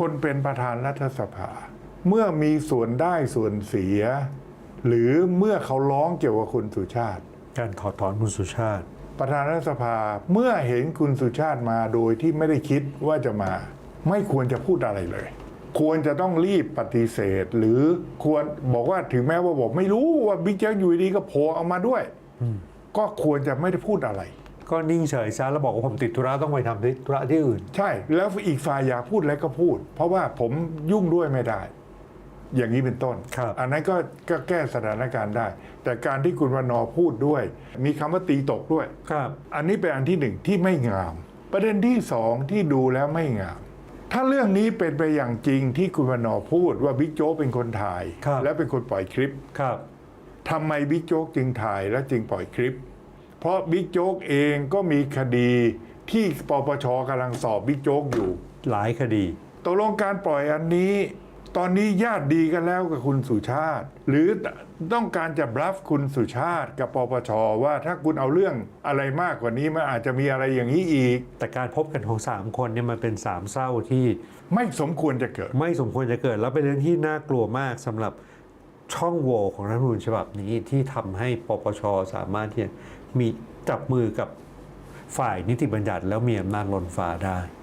คนเป็นประธานรัฐสภา เมื่อมีส่วนได้ส่วนเสีย หรือเมื่อเขาร้องเกี่ยวกับคุณสุชาติ การถอดถอนคุณสุชาติ ประธานรัฐสภาเมื่อเห็นคุณสุชาติมาโดยที่ไม่ได้คิดว่าจะมา ไม่ควรจะพูดอะไรเลย ควรจะต้องรีบปฏิเสธ หรือควรบอกว่าถึงแม้ว่าบอกไม่รู้ว่าบิ๊กแจ๊กอยู่ดีๆก็โผล่เอามาด้วยก็ควรจะไม่ได้พูดอะไร ก็นิ่งเฉยซะแล้วบอกว่าผมติดธุระต้องไปทำที่ธุระที่อื่น ใช่ แล้วอีกฝ่ายอยากพูดอะไรก็พูด เพราะว่าผมยุ่งด้วยไม่ได้ อย่างนี้เป็นต้นครับอันนั้นก็ก็แก้สถานการณ์ได้ แต่การที่คุณวันนอร์พูดด้วย มีคำว่าตีตกด้วยครับ อันนี้เป็นอันที่หนึ่งที่ไม่งาม ประเด็นที่สองที่ดูแล้วไม่งามถ้าเรื่องนี้เป็นไปอย่างจริงที่คุณวันนอร์พูดว่าบิ๊กโจ๊กเป็นคนถ่ายครับและเป็นคนปล่อยคลิปครับทำไมบิ๊กโจ๊กจึงถ่ายและจึงปล่อยคลิป เพราะบิ๊กโจ๊กเองก็มีคดีที่ปปชกำลังสอบบิ๊กโจ๊กอยู่หลายคดีตกลงการปล่อยอันนี้ ตอนนี้ญาติดีกันแล้วกับคุณสุชาติ หรือต้องการจะบลัฟคุณสุชาติกับปปชว่าถ้าคุณเอาเรื่องอะไรมากกว่านี้มันอาจจะมีอะไรอย่างนี้อีก แต่การพบกันของ3คนเนี่ยมันเป็นสามเศร้าที่ไม่สมควรจะเกิด ไม่สมควรจะเกิดแล้วเป็นเรื่องที่น่ากลัวมากสำหรับ ช่องโหว่ของรัฐธรรมนูญฉบับนี้ที่ทำให้ปปชสามารถที่จะมีจับมือกับฝ่ายนิติบัญญัติแล้วมีอำนาจล้นฟ้าได้